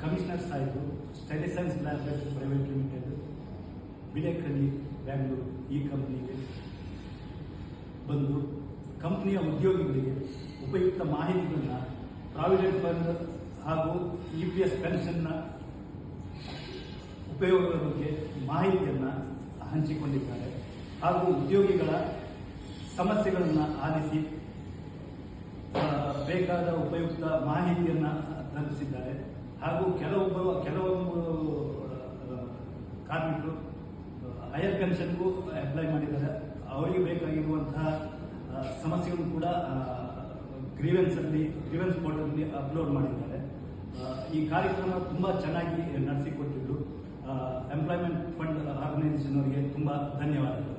Commissioner ಸಾಹೇಬರು ಸ್ಟೆಲಿಸನ್ಸ್ laboratory private limited ಬಿಡೆಕಳ್ಳಿ ಬ್ಯಾಂಗ್ಳೂರು ಈ ಕಂಪ್ನಿಗೆ ಬಂದು ಕಂಪ್ನಿಯ ಉದ್ಯೋಗಿಗಳಿಗೆ ಉಪಯುಕ್ತ ಮಾಹಿತಿಗಳನ್ನು ಪ್ರಾವಿಡೆಂಟ್ ಫಂಡ್ ಹಾಗೂ ಇ ಪಿ ಎಸ್ ಪೆನ್ಷನ್ನ ಉಪಯೋಗದ ಬಗ್ಗೆ ಮಾಹಿತಿಯನ್ನು ಹಂಚಿಕೊಂಡಿದ್ದಾರೆ ಹಾಗೂ ಉದ್ಯೋಗಿಗಳ ಸಮಸ್ಯೆಗಳನ್ನು ಆಲಿಸಿ ಬೇಕಾದ ಉಪಯುಕ್ತ ಮಾಹಿತಿಯನ್ನು ತಲುಪಿಸಿದ್ದಾರೆ. ಹಾಗೂ ಕೆಲವೊಬ್ಬರು ಕೆಲವೊಂದು ಕಾರ್ಮಿಕರು ಹೈಯರ್ ಪೆನ್ಷನ್ಗೂ ಅಪ್ಲೈ ಮಾಡಿದ್ದಾರೆ. ಅವರಿಗೆ ಬೇಕಾಗಿರುವಂತಹ ಸಮಸ್ಯೆಗಳು ಕೂಡ ಗ್ರೀವೆನ್ಸಲ್ಲಿ ಗ್ರೀವೆನ್ಸ್ ಪೋರ್ಟಲ್ ಅಪ್ಲೋಡ್ ಮಾಡಿದ್ದಾರೆ. ಈ ಕಾರ್ಯಕ್ರಮ ತುಂಬ ಚೆನ್ನಾಗಿ ನಡೆಸಿಕೊಟ್ಟಿದ್ರು ಎಂಪ್ಲಾಯ್ಮೆಂಟ್ ಫಂಡ್ ಆರ್ಗನೈಸೇಷನ್ ಅವರಿಗೆ ತುಂಬ ಧನ್ಯವಾದಗಳು.